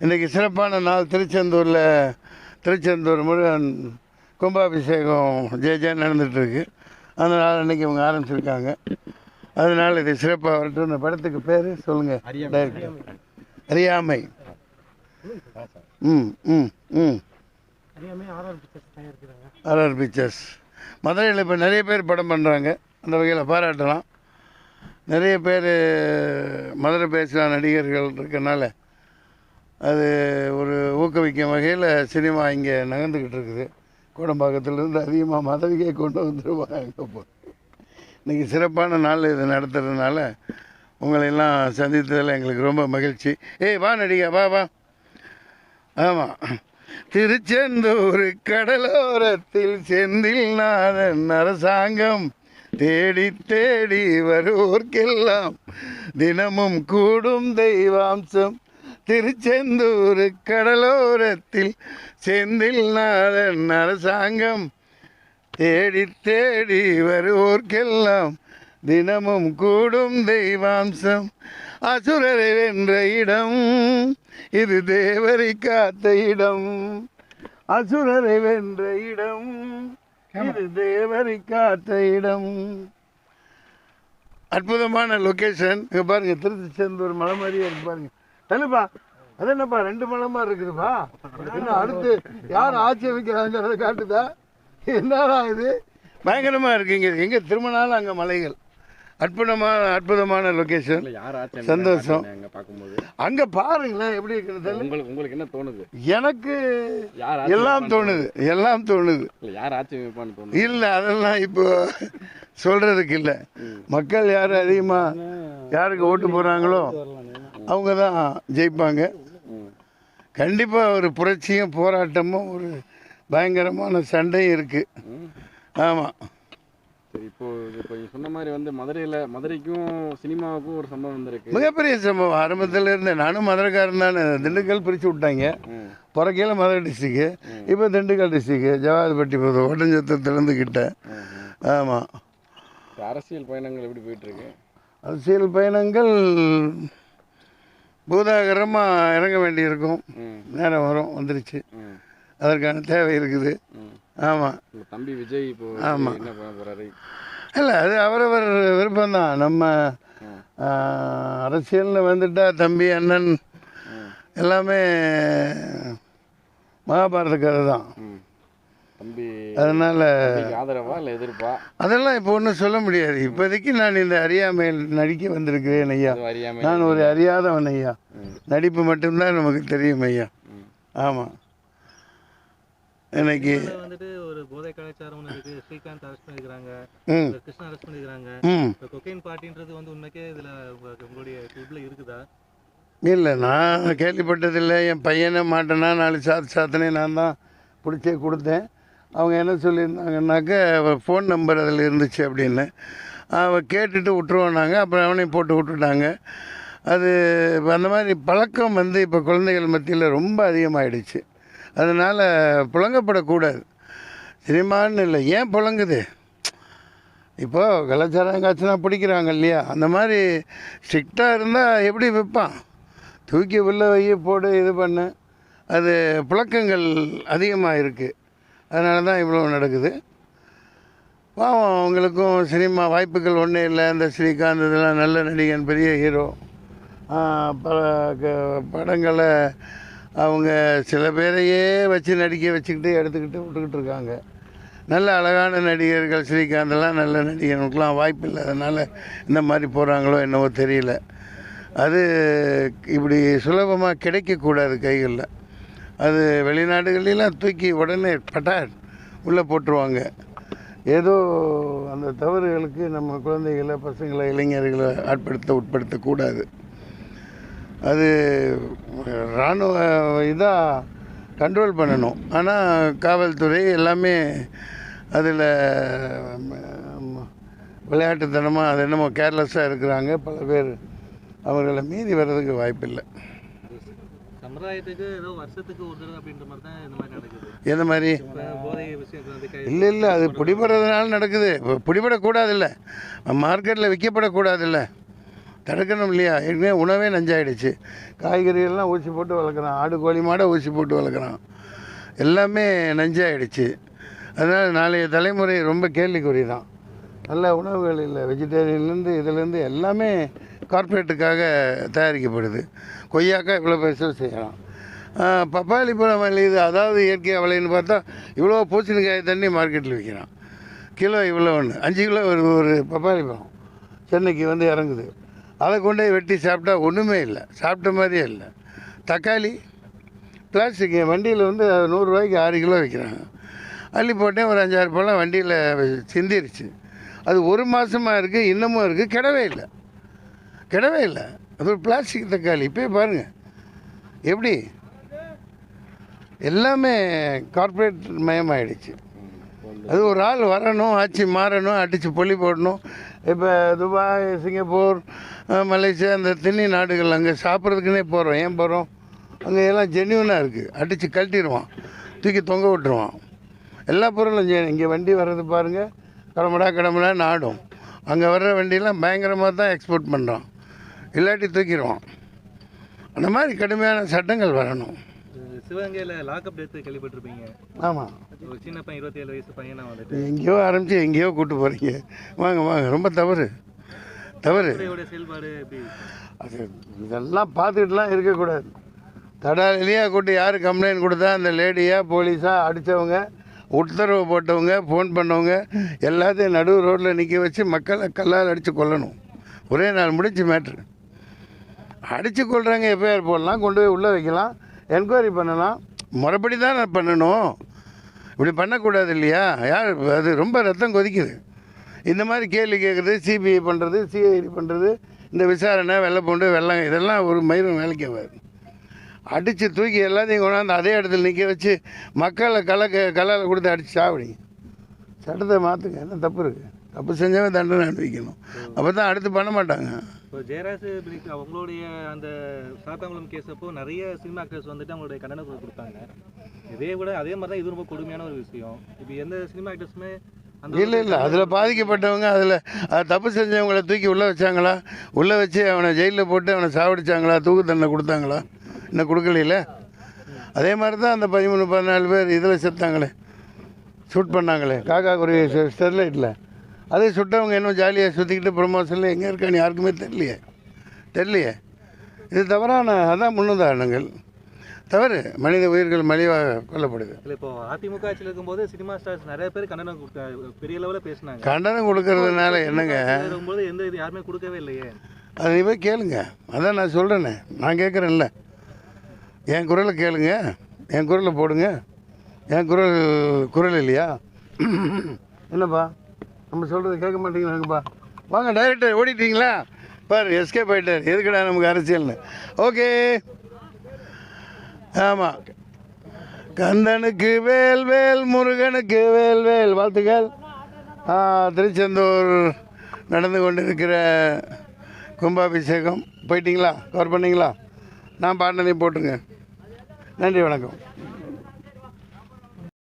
இன்றைக்கி சிறப்பான நாள் திருச்செந்தூரில் திருச்செந்தூர் முருகன் கும்பாபிஷேகம் ஜே ஜே நடந்துகிட்ருக்கு அதனால் இன்றைக்கி இவங்க ஆரம்பிச்சிருக்காங்க. அதனால் இது சிறப்பாக வரட்டும். இந்த படத்துக்கு பேர் சொல்லுங்கள் டைரக்டர். அறியாமை. ம் ம் ம். ஆர்ஆர் பிக்சர்ஸ் மதுரையில் இப்போ நிறைய பேர் படம் பண்ணுறாங்க அந்த வகையில் பாராட்டலாம். நிறைய பேர் மதுரை பேசுகிற நடிகர்கள் இருக்கனால அது ஒரு ஊக்குவிக்கும் வகையில் சினிமா இங்கே நகர்ந்துக்கிட்டு இருக்குது. கோடம்பாக்கத்துலேருந்து அதிகமாக மதவிக்கே கொண்டு வந்துடுவாங்க இப்போ இன்றைக்கி சிறப்பான நாள் இது நடத்துறதுனால உங்களையெல்லாம் சந்தித்ததில் எங்களுக்கு ரொம்ப மகிழ்ச்சி. ஏய் வா நடிகா வா வா. ஆமாம் திருச்செந்தூர் கடலோரத்தில் செந்தில் நாதன் அரசாங்கம் தேடி தேடி வருவோர்க்கெல்லாம் தினமும் கூடும் தெய்வாம்சம். திருச்செந்தூர் கடலோரத்தில் செந்தில் நாதன் அரசாங்கம். தேடி தேடி வருவோர்க்கெல்லாம் தினமும் கூடும் தெய்வாம்சம். அசுரரை வென்ற இடம் இது தேவரை காத்த இடம். அசுரரை வென்ற இடம் இது தேவரை காத்த இடம். அற்புதமான லொக்கேஷன் இங்கே பாருங்க திருச்செந்தூர் மலை மாதிரியே இருக்கு பாருங்க. தள்ளுப்பா. அது என்னப்பா ரெண்டு மலை மாதிரி இருக்குதுப்பா. என்ன அடுத்து யார் ஆட்சி வைக்கிறாங்கிறத காட்டுதா? என்னடா இது? பயங்கரமா இருக்குங்க. எங்க திரும்பினாலும் அங்கே மலைகள். அற்புதமான அற்புதமான லொக்கேஷன் சந்தோஷம். அங்க பாருங்களேன் எப்படி இருக்குன்னு தெரியல. உங்களுக்கு உங்களுக்கு என்ன தோணுது? எனக்கு எல்லாம் தோணுது. எல்லாம் தோணுது. இல்ல யார் ஆட்சி இல்லை அதெல்லாம் இப்போ சொல்கிறதுக்கு இல்லை. மக்கள் யார் அதிகமாக யாருக்கு ஓட்டு போகிறாங்களோ அவங்க தான் ஜெயிப்பாங்க. கண்டிப்பாக ஒரு புரட்சியும் போராட்டமும் ஒரு பயங்கரமான சண்டையும் இருக்குது. ஆமாம் இப்போ இப்போ சொன்ன மாதிரி வந்து மதுரையில மதுரைக்கும் சினிமாவுக்கும் ஒரு சம்பவம் வந்திருக்கு. மிகப்பெரிய சம்பவம். ஆரம்பத்தில் இருந்து நானும் மதுரைக்காரன் தானே. திண்டுக்கல் பிரித்து விட்டாங்க. பிறக்கையில் மதுரை டிஸ்ட்ரிக்கு இப்போ திண்டுக்கல் டிஸ்ட்ரிக்கு ஜவாதுப்பட்டி போதும் ஒட்டஞ்சத்திலிருந்து கிட்ட. ஆமாம் அரசியல் பயணங்கள் எப்படி போயிட்டு இருக்கு? அரசியல் பயணங்கள் பூதாகரமாக இறங்க வேண்டியிருக்கும். நேரம் வரும் வந்துருச்சு. அதற்கான தேவை இருக்குது. ஆமாம் தம்பி விஜய் இப்போ ஆமா. என்ன பண்ண போறாரு இல்லை அது அவரவர் விருப்பம்தான் நம்ம ம். ஆஹ், அரசியல்னு வந்துட்டா தம்பி அண்ணன். எல்லாமே மகாபாரத கதை தான் அதனால் ஆதரவா இல்ல எதிர்ப்பா? அதெல்லாம் இப்போ ஒன்றும் சொல்ல முடியாது. இப்போதைக்கு நான் இந்த அறியாமையில் நடிக்க வந்திருக்கிறேன் ஐயா. நான் ஒரு அறியாதவன் ஐயா. நடிப்பு மட்டும்தான் நமக்கு தெரியும் ஐயா. ஆமாம் இதுல வந்துட்டு ஒரு போதை கலாச்சாரம் இருக்கு. ஸ்ரீகாந்த் அரெஸ்ட் பண்ணிருக்காங்க ம். கிருஷ்ணா அரெஸ்ட் பண்ணிருக்காங்க கொக்கைன் பார்ட்டின்றது வந்து உண்மைக்கே இதுல உங்க- உங்களுடைய கிளப்ல இருக்குதா? இல்லை நான் கேள்விப்பட்டதில்லை. என் பையனை மாட்டேனா நாலு சாத்து சாத்தனே நான் தான் பிடிச்சே கொடுத்தேன். அவங்க என்ன சொல்லியிருந்தாங்கன்னாக்க ஃபோன் நம்பர் அதில் இருந்துச்சு அப்படின்னு. அவன் கேட்டுட்டு விட்டுருவோன்னாங்க அப்புறம் அவனையும் போட்டு விட்டுட்டாங்க. அது அந்த மாதிரி பழக்கம் வந்து இப்போ குழந்தைகள் மத்தியில் ரொம்ப அதிகமாகிடுச்சு அதனால் புழங்கப்படக்கூடாது. சினிமான்னு இல்லை ஏன் புழங்குது? இப்போது கலாச்சாரம் காய்ச்சினா பிடிக்கிறாங்க இல்லையா? அந்த மாதிரி ஸ்ட்ரிக்டாக இருந்தால் எப்படி விற்பான் தூக்கி உள்ள வைய போடு இது பண்ணு. அது புழக்கங்கள் அதிகமாக இருக்குது அதனால தான் இவ்வளோ நடக்குது. பாவம் அவங்களுக்கும் சினிமா வாய்ப்புகள் ஒன்றும் இல்லை. இந்த ஸ்ரீகாந்த் இதெல்லாம் நல்ல நடிகன் பெரிய ஹீரோ. பல க- படங்களை அவங்க சில பேரையே வச்சு நடிக்க வச்சுக்கிட்டு எடுத்துக்கிட்டு விட்டுக்கிட்டு இருக்காங்க. நல்ல அழகான நடிகர்கள் ஸ்ரீகாந்தெல்லாம் நல்ல நடிகனுக்கெலாம் வாய்ப்பு இல்லை. அதனால் இந்த மாதிரி போகிறாங்களோ என்னவோ தெரியல. அது இப்படி சுலபமாக கிடைக்கக்கூடாது கைகளில். அது வெளிநாடுகளிலாம் தூக்கி உடனே பட்டார் உள்ளே போட்டுருவாங்க. ஏதோ அந்த தவறுகளுக்கு நம்ம குழந்தைகளை பசங்களை இளைஞர்களை ஆட்படுத்த உட்படுத்தக்கூடாது. அது இராணுவ இதாக கண்ட்ரோல் பண்ணணும். ஆனால் காவல்துறை எல்லாமே அதில் விளையாட்டுத்தனமாக அது என்னமோ கேர்லெஸ்ஸாக இருக்கிறாங்க. பல பேர் அவர்களை மீறி வர்றதுக்கு வாய்ப்பில்லை. சமுதாயத்துக்கு ஏதோ வருஷத்துக்கு ஒரு தடவை அப்படின்ற மாதிரி தான் இந்த மாதிரி நடக்குது. எந்த மாதிரி? இல்லை இல்லை அது பிடிபடுறதுனால நடக்குது. பிடிபடக்கூடாதுல்ல. மார்க்கெட்டில் விற்கப்படக்கூடாதுல்ல தடுக்கணும் இல்லையா? ஏற்கனவே உணவே நஞ்சாயிடுச்சு. காய்கறிகள்லாம் ஊசி போட்டு வளர்க்குறான். ஆடு கோழி மாடை ஊசி போட்டு வளர்க்குறான். எல்லாமே நஞ்சாயிடுச்சு. அதனால் நாளைய தலைமுறை ரொம்ப கேள்விக்குறி தான் நல்ல உணவுகள் இல்லை. வெஜிடேரியன்லேருந்து இதுலேருந்து எல்லாமே கார்ப்பரேட்டுக்காக தயாரிக்கப்படுது. கொய்யாக்காய் இவ்வளோ பெருசாக செய்யலாம். பப்பாளி பழம் விளையுது. அதாவது இயற்கை விளையுன்னு பார்த்தா இவ்வளோ பூசணிக்காய் தண்ணி மார்க்கெட்டில் விற்கிறான். கிலோ இவ்வளோ ஒன்று அஞ்சு கிலோ ஒரு ஒரு பப்பாளி பழம். சென்னைக்கு வந்து இறங்குது. அதை கொண்டு போய் வெட்டி சாப்பிட்டா ஒன்றுமே இல்லை. சாப்பிட்ட மாதிரியே இல்லை. தக்காளி பிளாஸ்டிக் வண்டியில் வந்து நூறுரூவாய்க்கு ஆறு கிலோ விற்கிறாங்க. அள்ளி போட்டேன் ஒரு அஞ்சாறு பழம் வண்டியில் சிந்திருச்சு. அது ஒரு மாதமாக இருக்குது இன்னமும் இருக்குது கிடவே இல்லை. கிடவே இல்லை. அது ஒரு பிளாஸ்டிக் தக்காளி. இப்போயே பாருங்கள் எப்படி? எல்லாமே கார்ப்பரேட் மயமாயிடுச்சு. அது ஒரு ஆள் வரணும் ஆட்சி மாறணும் அடித்து பொலி போடணும். இப்போ துபாய் சிங்கப்பூர் மலேசியா அந்த திண்ணி நாடுகள் அங்கே சாப்பிட்றதுக்குன்னே போகிறோம் ஏன் போகிறோம் அங்கே எல்லாம் ஜென்யூனாக இருக்குது அடித்து கழட்டிடுவான். தூக்கி தொங்க விட்டுருவான். எல்லா பொருளும் இங்கே வண்டி வர்றது பாருங்கள் கடமடா கடமடா நாடும். அங்கே வர்ற வண்டியெலாம் பயங்கரமாக தான் எக்ஸ்போர்ட் பண்ணுறான் இல்லாட்டி தூக்கிடுவான் அந்த மாதிரி கடுமையான சட்டங்கள் வரணும். சிவகங்கையில் லாக்அப் டெத்து கேள்விப்பட்டிருப்பீங்க. ஆமாம் ஒரு சின்ன பையன் இருபத்தி ஏழு வயசு பையனா வந்துட்டு. எங்கேயோ ஆரம்பித்து எங்கேயோ கூட்டு போகிறீங்க வாங்க வாங்க. ரொம்ப தவறு. தவறு. செயல்பாடு அது இதெல்லாம் பார்த்துக்கிட்டுலாம் இருக்கக்கூடாது. தடாலியாக கூட்டி யார் கம்ப்ளைண்ட் கொடுத்தா அந்த லேடியா போலீஸா அடித்தவங்க உத்தரவு போட்டவங்க ஃபோன் பண்ணவங்க எல்லாத்தையும் நடு ரோட்டில் நிற்க வச்சு மக்களை கல்லால் அடித்து கொல்லணும். ஒரே நாள் முடிஞ்சு மேட்ரு அடித்து கொள்கிறாங்க எஃப்ஐஆர் போடலாம் கொண்டு போய் உள்ளே வைக்கலாம். என்கொயரி பண்ணலாம். முறைப்படி தான் நான் பண்ணணும். இப்படி பண்ணக்கூடாது இல்லையா? யார் அது ரொம்ப ரத்தம் கொதிக்குது. இந்த மாதிரி கேள்வி கேட்குறது சிபிஐ பண்ணுறது சிஐடி பண்ணுறது இந்த விசாரணை வெள்ளை பூண்டு வெள்ளம் இதெல்லாம் ஒரு மயிரும் வேலைக்கு ஆகாது அடித்து தூக்கி எல்லாத்தையும் கொண்டாந்து அதே இடத்துல நிற்க வச்சு மக்களை கலக்க கலால் கொடுத்து அடித்து சாவடிங்க. சட்டத்தை மாற்றுங்க என்ன தப்பு இருக்குது தப்பு செஞ்சவன் தண்டனை அனுபவிக்கணும். அப்போ தான் அடுத்து பண்ண மாட்டாங்க. இப்போ ஜெயராஜ் அவங்களுடைய அந்த சாத்தாங்குளம் கேஸ் அப்போ நிறைய சினிமா ஆக்டர்ஸ் வந்துட்டு அவங்களுடைய கண்டன குரல் கொடுத்தாங்க. இதே விட அதே மாதிரி தான் இது ரொம்ப கொடுமையான ஒரு விஷயம். இப்போ எந்த சினிமா ஆக்டர்ஸுமே இல்லை இல்லை. அதில் பாதிக்கப்பட்டவங்க அதில் அது தப்பு செஞ்சவங்கள தூக்கி உள்ளே வச்சாங்களா? உள்ளே வச்சு அவனை ஜெயிலில் போட்டு அவனை சாவடிச்சாங்களா? தூக்கு தண்டனை கொடுத்தாங்களா? இன்னும் கொடுக்கலையில? அதே மாதிரி தான் அந்த பதிமூணு பதினாலு பேர் இதில் செத்தாங்களே. ஷூட் பண்ணாங்களே. காக்கா குருவி ஸ்டெ- ஸ்டெர்லைட்டில் அதே சுட்டவங்க இன்னும் ஜாலியாக சுற்றிக்கிட்டு ப்ரொமோஷனில் எங்கே இருக்கான்னு யாருக்குமே தெரியலையே. தெரியலையே. இது தவறான அதான் முன்னுதாரணங்கள். தவறு. மனித உயிர்கள் மலிவாக கொல்லப்படுது. இப்போ அதிமுக ஆட்சியில் இருக்கும்போது சினிமா ஸ்டார்ஸ் நிறைய பேர் கண்டனம் பெரிய லெவலில் பேசினாங்க. கண்டனம் கொடுக்கறதுனால என்னங்க? இருக்கும்போது எந்த இது யாருமே கொடுக்கவே இல்லையே. அதை நீ போய் கேளுங்க. அதான் நான் சொல்கிறேனே நான் கேட்குறேன்ல. என் குரலை கேளுங்க. என் குரலை போடுங்க. என் குரல் குரல் இல்லையா? என்னப்பா? நம்ம சொல்கிறது கேட்க மாட்டேங்கிறாங்கப்பா வாங்க டைரக்டர் ஓடிட்டீங்களா? பாரு எஸ்கேப் ஆகிட்டார் எதுக்கடா நமக்கு அரசியல்னு? ஓகே ஆமாம் கந்தனுக்கு வேல் வேல். முருகனுக்கு வேல் வேல். வாழ்த்துக்கள். திருச்செந்தூர் நடந்து கொண்டிருக்கிற கும்பாபிஷேகம். போயிட்டீங்களா? கவர் பண்ணிங்களா? நான் பாடினதையும் போட்டுருங்க. நன்றி வணக்கம்.